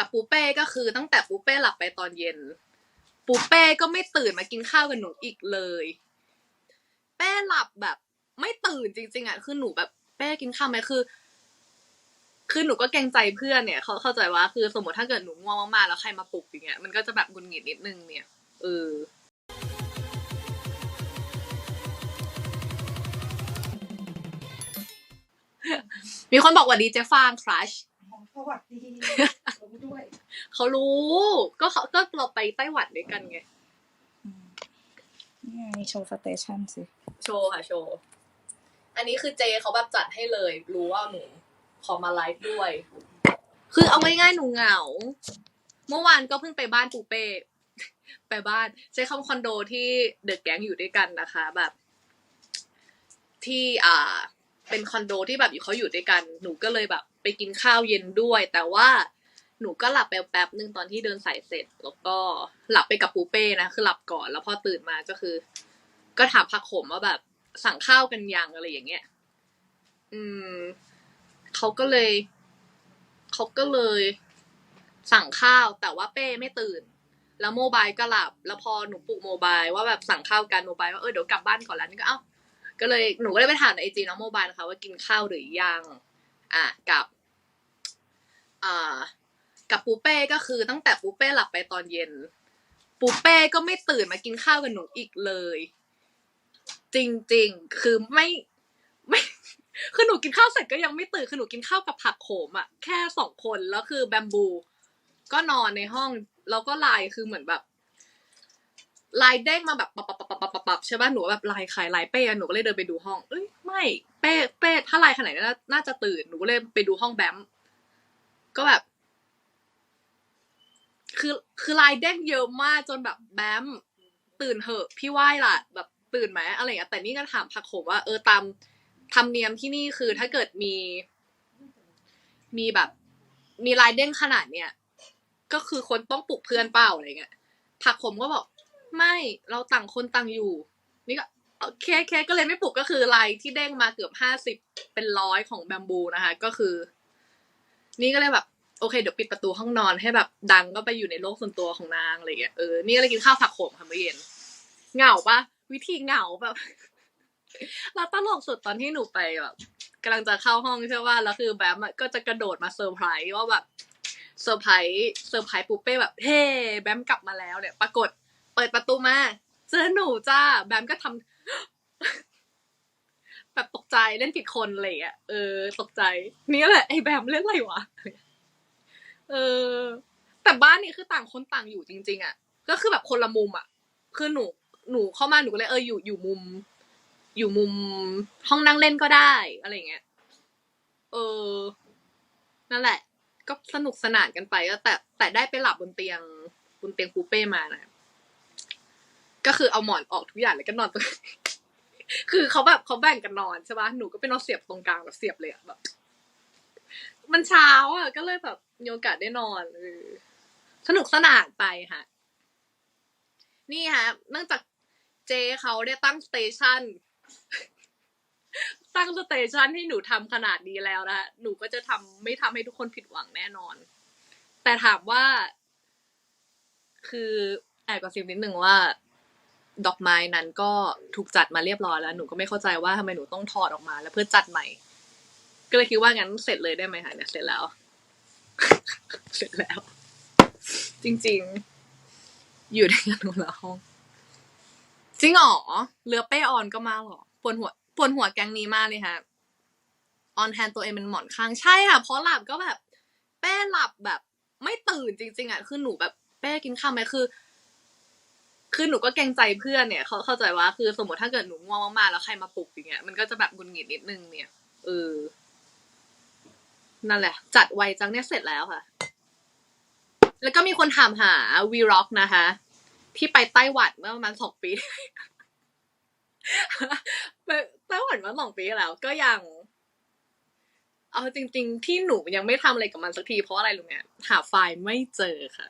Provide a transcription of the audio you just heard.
กับปูเป้ก็คือตั้งแต่ปูเป้หลับไปตอนเย็น ปูเป้ก็ไม่ตื่นมากินข้าวกับหนูอีกเลย เป้หลับแบบ ไม่ตื่นจริง ๆอะคือหนูแบบเป้กินข้าวไหมคือคือหนูก็เกรงใจเพื่อนเนี่ยเขาเข้าใจว่าคือสมมติถ้าเกิดหนูง่วงมากๆแล้วใครมาปลุกอย่างเงี้ยมันก็จะแบบงุนหงิดนิดนึงเนี่ยเออมีคนบอกว่าดีเจฟางครัช สวัสดีผมด้วยเขารู้ ก็เขาก็เราไปไต้หวันด้วยกันไงนี่ไงโชว์สเตชันสิ โชว์ค่ะโชว์ อันนี้คือเจเขาแบบจัดให้เลย รู้ว่าหนูขอมาไลฟ์ด้วย คือเอาง่ายๆหนูเหงา เมื่อวานก็เพิ่งไปบ้านปูเป้ไปบ้านใช้คำคอนโดที่เดอะแก๊งอยู่ด้วยกันนะคะ แบบ ที่อ่า เป็นคอนโดที่แบบอยู่เขาอยู่ด้วยกัน หนูก็เลยแบบ ไปกินข้าวเย็นด้วย แต่ว่าหนูก็หลับไปแป๊บนึงตอนที่เดินสายเสร็จ แล้วก็หลับไปกับปูเป้นะคือหลับก่อนแล้วพอตื่นมาก็คือ ก็ถามพักขมว่าแบบสั่งข้าวกันยังอะไรอย่างเงี้ย อืมเขาก็เลยเขาก็เลย สั่งข้าวแต่ว่าเป้ไม่ตื่น แล้วโมบายก็หลับ แล้วพอหนูปลุกโมบายว่าแบบสั่งข้าวกันโมบายว่าเออเดี๋ยวกลับบ้านก่อนแล้วนี่ก็เอ้าก็เลยหนูก็เลยไปถามในไอจีน้องโมบายนะคะว่ากินข้าวหรือยัง อะกับอ่ากับปูเป้ก็คือตั้งแต่ปูเป้หลับไปตอนเย็น ปูเป้ก็ไม่ตื่นมากินข้าวกับหนูอีกเลย จริงๆ คือไม่ไม่คือหนูกินข้าวเสร็จก็ยังไม่ตื่นคือหนูกินข้าวกับผักโขมอะแค่สองคนแล้วคือแบมบู ก็นอนในห้องแล้วก็ไลน์คือเหมือนแบบไลน์เด้งมาแบบปับปับปับปับปับปับปับใช่ป่ะหนูแบบไลน์ใครไลน์เป้อะหนูก็เลยเดินไปดูห้องเอ้ย ไม่เป้เป้ถ้าไลน์ขนาดนี้น่าน่าจะตื่นหนูก็เลยไปดูห้องแบมก็แบบ คือคือไลน์เด้งเยอะมากจนแบบแบมตื่นเหอะ พี่ไหว้ล่ะ แบบตื่นไหมอะไรอย่างเงี้ยแต่นี่ก็ถามผักโขมว่าเออตามธรรมเนียมที่นี่คือถ้าเกิดมี มีแบบ มีลายเด้งขนาดเนี้ยก็คือคนต้องปลุกเพื่อนเปล่าอะไรเงี้ยผักขมก็บอก ไม่เราต่างคนต่างอยู่ นี่ก็ โอเคโอเคก็เลยไม่ปลุกก็คือลายที่เด้งมาเกือบห้าสิบเป็นร้อยของแบมบูนะคะ ก็คือ นี่ก็เลยแบบโอเคเดี๋ยวปิดประตูห้องนอนให้แบบดังก็ไปอยู่ในโลกส่วนตัวของนางอะไรเงี้ยเออนี่ก็เลยกินข้าวผักโขมค่ะเมื่อเย็นเหงาปะวิธีเหงาแบบเราตลกสุดตอนที่หนูไปแบบกำลังจะเข้าห้องใช่ป่ะแล้วคือแบมก็จะกระโดดมาเซอร์ไพรส์ว่าแบบเซอร์ไพรส์เซอร์ไพรส์ปูเป้แบบเฮ้แบมกลับมาแล้วเนี่ย ปรากฏเปิดประตูมา เจอหนูจ้าแบมก็ทำแบบตกใจเล่นผิดคนอะไรอย่างเลยอะเออ ตกใจ นี่แหละไอ้แบมเล่นอะไรวะเออ แต่บ้านนี้คือต่างคนต่างอยู่จริง ๆ อะ ก็คือแบบคนละมุมอะ คือหนู หนูเข้ามาหนูก็เลยเอออยู่อยู่มุม อยู่มุมห้องนั่งเล่นก็ได้อะไรอย่างเงี้ยเออ นั่นแหละ ก็สนุกสนานกันไปก็แต่แต่ได้ไปหลับบนเตียงบนเตียงปูเป้มานะ ก็คือเอาหมอนออกทุกอย่างแล้วก็นอนตรงคือเขาแบบเขาแบ่งกันนอนใช่ปะหนูก็ไปนอนเสียบตรงกลางแบบเสียบเลยอะแบบ มันเช้าอะ ก็เลยแบบมีโอกาสได้นอนเออสนุกสนานไปค่ะ นี่ฮะเนื่องจากเจเขาได้ตั้งสเตชันตั้งสเตชันให้หนูทำขนาดนี้แล้วนะหนูก็จะทำไม่ทำให้ทุกคนผิดหวังแน่นอน แต่ถามว่า คือแอบกระซิบนิดนึงว่า ดอกไม้นั้นก็ถูกจัดมาเรียบร้อยแล้วหนูก็ไม่เข้าใจว่าทำไมหนูต้องถอดออกมา แล้วเพื่อจัดใหม่ ก็เลยคิดว่างั้นเสร็จเลยได้ไหมคะเนี่ยเสร็จแล้ว เสร็จแล้ว จริง ๆ อยู่ในกันหนูละห้องจริงหรอเรือเป้ออนก็มาหรอปวดหัวปวดหัวแก๊งนี้มากเลยค่ะออนแทนตัวเองเป็นหมอนข้างใช่ค่ะเพราะหลับก็แบบ เป้หลับแบบ ไม่ตื่นจริง ๆอะคือหนูแบบเป้กินข้าวไหมคือ คือหนูก็เกรงใจเพื่อนเนี่ยเขาเข้าใจว่าคือสมมติถ้าเกิดหนูง่วงมากๆแล้วใครมาปลุกอย่างเงี้ยมันก็จะแบบหงุนหงิดนิดนึงเนี่ยเออนั่นแหละ จัดไวจังเนี่ยเสร็จแล้วค่ะ แล้วก็มีคนถามหาวีร็อกนะคะ ที่ไปไต้หวันเมื่อประมาณสองปีไปไต้หวันมาสองปีแล้ว ก็ยัง เอาจริง ๆ ที่หนูยังไม่ทำอะไรกับมันสักทีเพราะอะไรรู้ไหมหาไฟล์ไม่เจอค่ะ